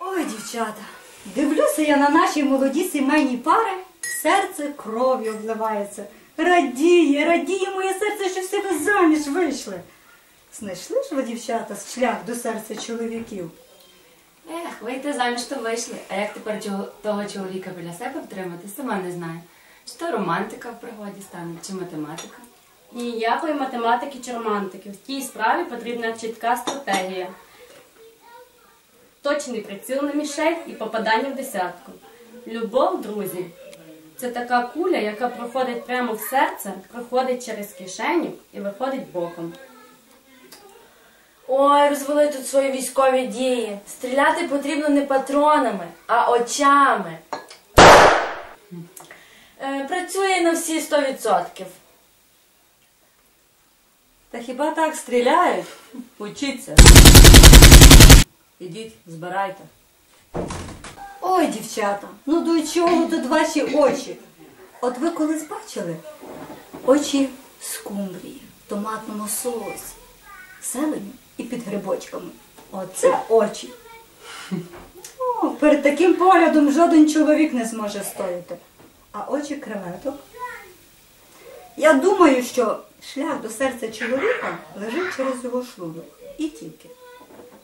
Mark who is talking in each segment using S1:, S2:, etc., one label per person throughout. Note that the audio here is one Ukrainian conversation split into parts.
S1: Ой, дівчата, дивлюся я на наші молоді сімейні пари, серце кров'ю обливається. Радіє, радіє моє серце, що всі ви заміж вийшли. Знайшли ж ви, дівчата, шлях до серця чоловіків.
S2: Ех, вийти заміж то вийшли. А як тепер того чоловіка біля себе втримати, сама не знаю. Чи то романтика в пригоді стане, чи математика.
S3: Ніякої математики чи романтики. В тій справі потрібна чітка стратегія. Точний приціл на мішень і попадання в десятку. Любов, друзі, це така куля, яка проходить прямо в серце, проходить через кишеню і виходить боком.
S4: Ой, розвели тут свої військові дії. Стріляти потрібно не патронами, а очами. Е, працює на всі 100%.
S1: Та хіба так стріляють? Учіться. Ідіть, збирайте. Ой, дівчата, ну до чого тут ваші очі? От ви колись бачили очі скумбрії, в томатному соусі, зелені і під грибочками. Оце очі. О, перед таким поглядом жоден чоловік не зможе стояти. А очі креветок я думаю, що шлях до серця чоловіка лежить через його шлунок. І тільки.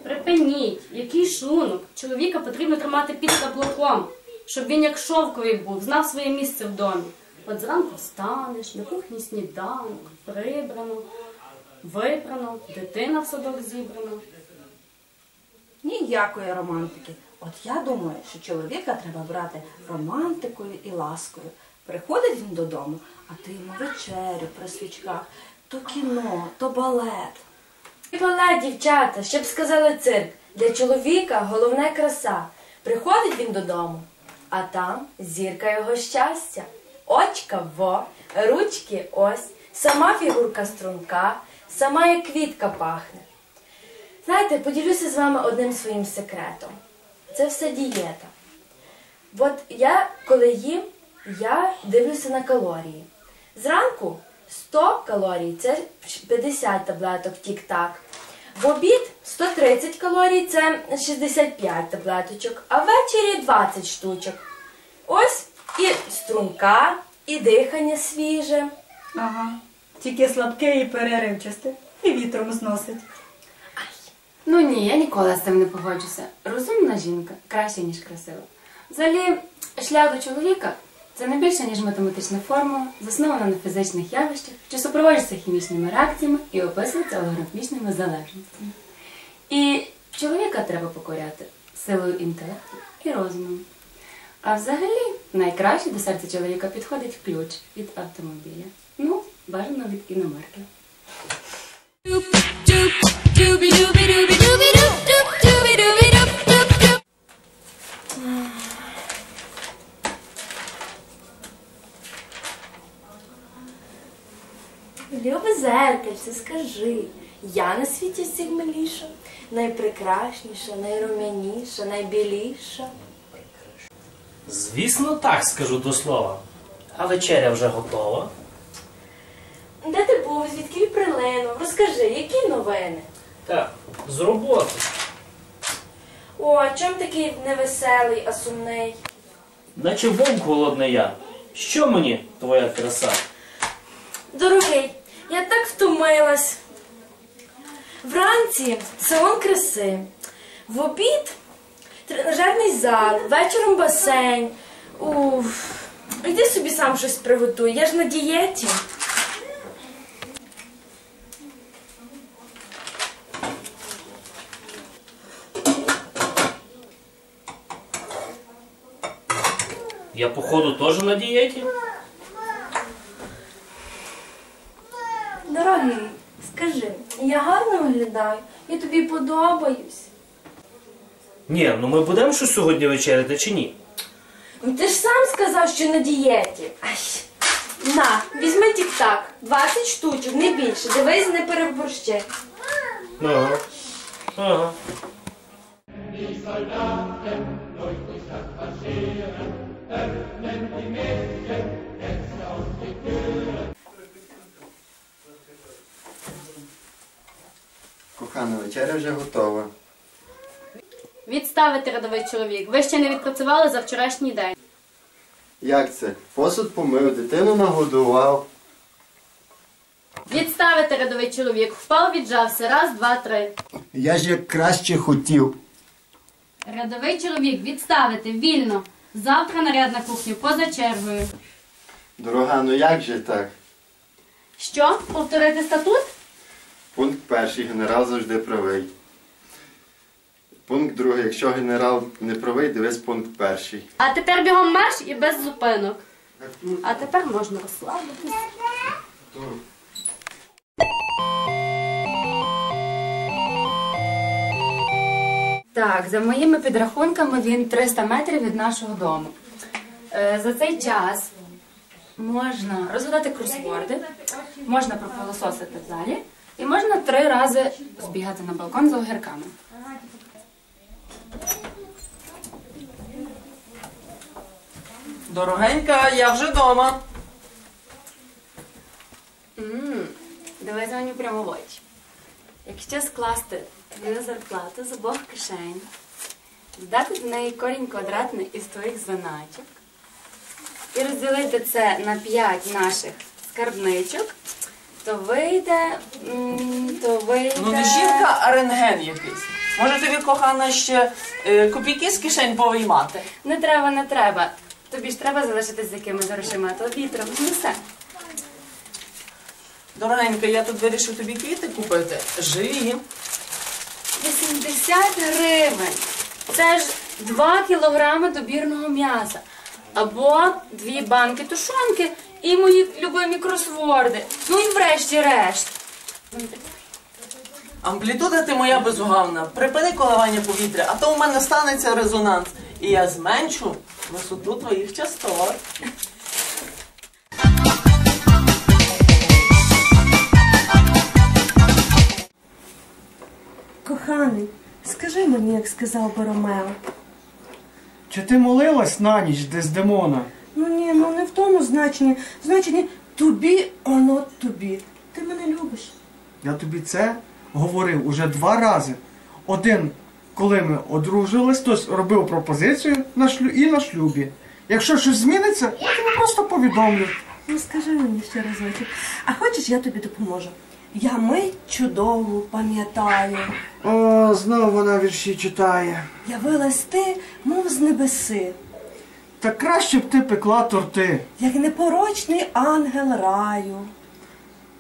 S3: Припиніть, який шлунок. Чоловіка потрібно тримати під каблуком, щоб він як шовковий був, знав своє місце в домі. От зранку встанеш, на кухні сніданок, прибрано, випрано, дитина в садок зібрана.
S5: Ніякої романтики. От я думаю, що чоловіка треба брати романтикою і ласкою. Приходить він додому, а ти йому вечерю при свічках, то кіно, то балет.
S4: І балет, дівчата, щоб сказали цирк. Для чоловіка головне краса. Приходить він додому, а там зірка його щастя. Очка во, ручки ось, сама фігурка струнка, сама як квітка пахне. Знаєте, поділюся з вами одним своїм секретом. Це все дієта. От я, коли їм, я дивлюся на калорії. Зранку 100 калорій це 50 таблеток тік-так. В обід 130 калорій це 65 таблеточок, а ввечері 20 штучок. Ось і струнка, і дихання свіже.
S1: Ага. Тільки слабке і переривчасте. І вітром зносить.
S2: Ну ні, я ніколи з цим не погоджуся. Розумна жінка краще, ніж красива. Взагалі, шлях до чоловіка це не більше, ніж математична формула, заснована на фізичних явищах, що супроводжується хімічними реакціями і описується алгоритмічними залежностями. І чоловіка треба покоряти силою інтелекту і розумом. А взагалі, найкраще до серця чоловіка підходить ключ від автомобіля. Ну, бажано від іномарки.
S4: Любе зеркальце, скажи, я на світі всіх миліша, найпрекрасніша, найрум'яніша, найбіліша.
S6: Звісно, так скажу до слова. А вечеря вже готова.
S4: Де ти був, звідки прилинув? Розкажи, які новини?
S6: Так, з роботи.
S4: О, а чом такий невеселий, а сумний?
S6: Наче вовк голодний я. Що мені твоя краса?
S4: Дорогий, я так втомилась. Вранці салон краси, в обід тренажерний зал, вечором басейн. Уф. Іди собі сам щось приготуй, я ж на дієті.
S6: Я, походу, теж на дієті?
S4: Дорогий, скажи, я гарно виглядаю, я тобі подобаюсь.
S6: Ні, ну ми будемо щось сьогодні вечеряти чи ні?
S4: Ну ти ж сам сказав, що на дієті. Ай. На, візьми тік-так, 20 штучок, не більше. Дивись, не переборщи.
S6: Ага. Ага
S7: öffnen die Mädchen jetzt auf die Türen. Кохана, вечеря вже готова.
S3: Відставити рядовий чоловік. Ви ще не відпрацювали за вчорашній день.
S7: Як це? Посуд помив, дитину нагодував.
S3: Відставити рядовий чоловік. Впав, віджався. Раз, два, три.
S7: Я ж як краще хотів.
S3: Рядовий чоловік відставити вільно. Завтра наряд на кухню, поза чергою.
S7: Дорога, ну як же так?
S3: Що? Повторити статут?
S7: Пункт перший. Генерал завжди правий. Пункт другий. Якщо генерал не правий, дивись пункт перший.
S3: А тепер бігом марш і без зупинок. А тепер можна розслабитись.
S2: Так, за моїми підрахунками він 300 метрів від нашого дому. Е, За цей час можна розгадати кросворди, можна пропилососити в залі і можна три рази збігати на балкон за огірками.
S8: Дорогенька, я вже вдома.
S2: Давай дзвоню прямо в очі. Якщо скласти твою зарплату з обох кишень, здати з неї корінь квадратний із твоїх заначок і розділити це на п'ять наших скарбничок, то вийде. м, то вийде...
S8: Ну не жінка, а рентген якийсь. Може тобі, кохана, ще е, копійки з кишень повиймати?
S2: Не треба, не треба. Тобі ж треба залишитись з якимись грошима, а то вітром знесе.
S8: Дорогенька, я тут вирішив тобі квіти купити. Живі.
S2: 80 гривень. Це ж 2 кілограми добірного м'яса. Або дві банки тушонки і мої любимі кросворди. Ну і врешті-решт.
S8: Амплітуда ти моя безугавна. Припини коливання повітря, а то у мене станеться резонанс. І я зменшу висоту твоїх частот.
S9: Коханий, скажи мені, як сказав би Ромео.
S10: Чи ти молилась на ніч Дездемона?
S9: Ну ні, ну не в тому значенні. В значенні тобі, оно тобі. Ти мене любиш.
S10: Я тобі це говорив уже два рази. Один, коли ми одружились, хтось робив пропозицію на шлю... і на шлюбі. Якщо щось зміниться, я тобі просто повідомлю.
S9: Ну скажи мені ще разочок. А хочеш, я тобі допоможу? Я мить чудову пам'ятаю.
S10: О, знову вона вірші читає.
S9: Явилась ти, мов з небеси,
S10: Та краще б ти пекла торти.
S9: як непорочний ангел раю,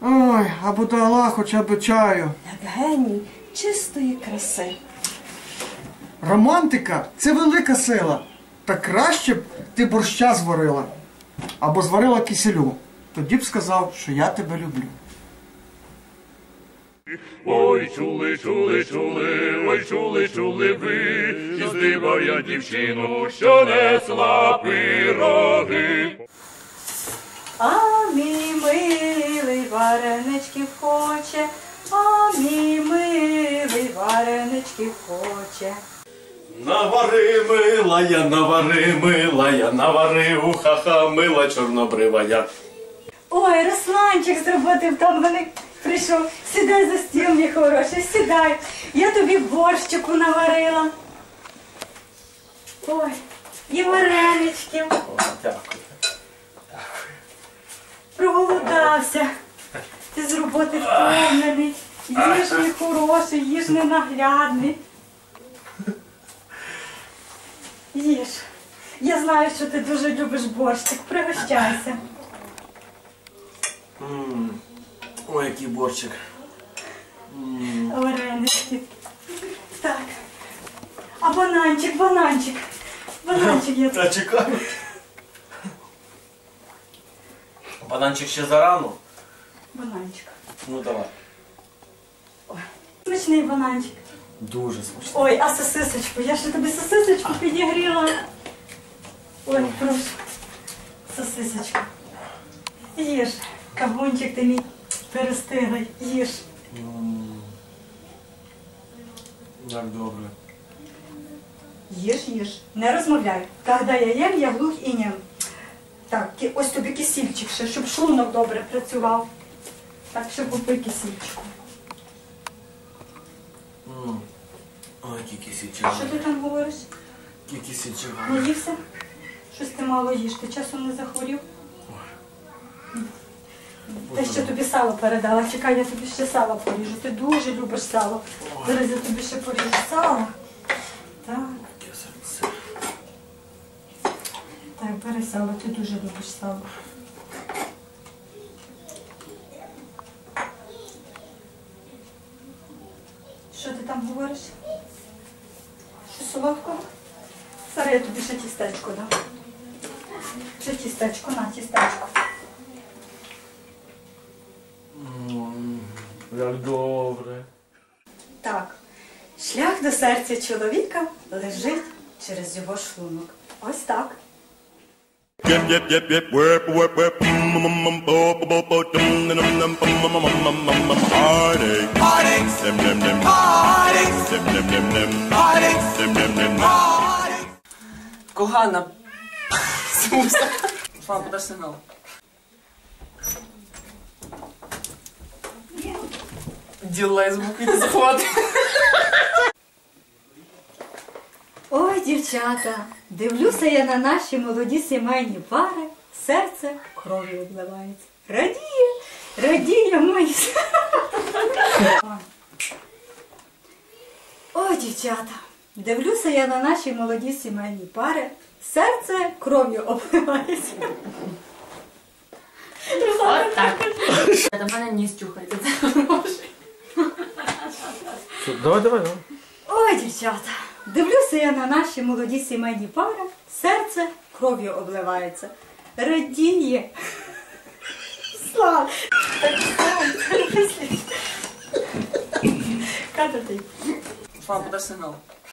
S10: Ой, або дала хоча б чаю.
S9: як геній чистої краси.
S10: Романтика це велика сила. Та краще б ти борща зварила. Або зварила киселю. Тоді б сказав, що я тебе люблю.
S11: Ой, чули, чули, чули, ой, чули, чули ви, що здибав я дівчину, що несла пироги.
S1: А мій милий вареничків хоче, а мій милий вареничків хоче.
S6: Навари, милая, навари, милая, навари, уха-ха, мила чорнобривая.
S1: Ой, Русланчик в там мене прийшов. Сідай за стіл, мій хороший, сідай. Я тобі борщику наварила. Ой, і вареничків.
S6: Дякую.
S1: Проголодався. Ти з роботи втомлений. Їж мій хороший, їж ненаглядний. Їж. Я знаю, що ти дуже любиш борщик. Пригощайся.
S8: Ой, який борщик.
S1: Варенички. Так. А бананчик, бананчик. Бананчик я
S6: Та чекаю. Бананчик ще зарано.
S1: Бананчик.
S6: Ну давай.
S1: Смачний бананчик.
S6: Дуже смачно.
S1: Ой, а сосисочку. Я ще тобі сосисочку підігріла. Ой, прошу. Сосисочку. Їж. Кавунчик ти мій перестиглий. Їж.
S6: Як добре.
S1: Їж, їж. Не розмовляй. Когда я ем, я глух і нем. Так, ки- ось тобі кисільчик ще, щоб шлунок добре працював. Так, ще купи кисільчику.
S10: Ой, тільки
S1: Що ти там говориш?
S10: Тільки січава.
S1: Наївся? Щось ти мало їш, ти часом не захворів? Що тобі сало передала. Чекай, я тобі ще сало поріжу. Ти дуже любиш сало. Зараз я тобі ще поріжу сало. Так, так, бери сало, ти дуже любиш сало. Що ти там говориш? Що солодкого? Зараз я тобі ще тістечко дам. Ще тістечко, на тістечко.
S10: Як добре.
S1: Так, шлях до серця чоловіка лежить через його шлунок. Ось так.
S11: Yep, yep, yep, yep,
S8: Ділай звук і захвати.
S1: Ой, дівчата, дивлюся я на наші молоді сімейні пари, серце кров'ю обливається. Радіє, радіє моє. Ой, дівчата, дивлюся я на наші молоді сімейні пари, серце кров'ю обливається.
S2: От так. Та мене ніс чухається,
S10: Давай, давай, давай.
S1: Ой, дівчата, дивлюся я на наші молоді сімейні пари, серце кров'ю обливається. Радіє. Слава! Так, слава, Кадр ти.
S8: Фан, подаш сигнал.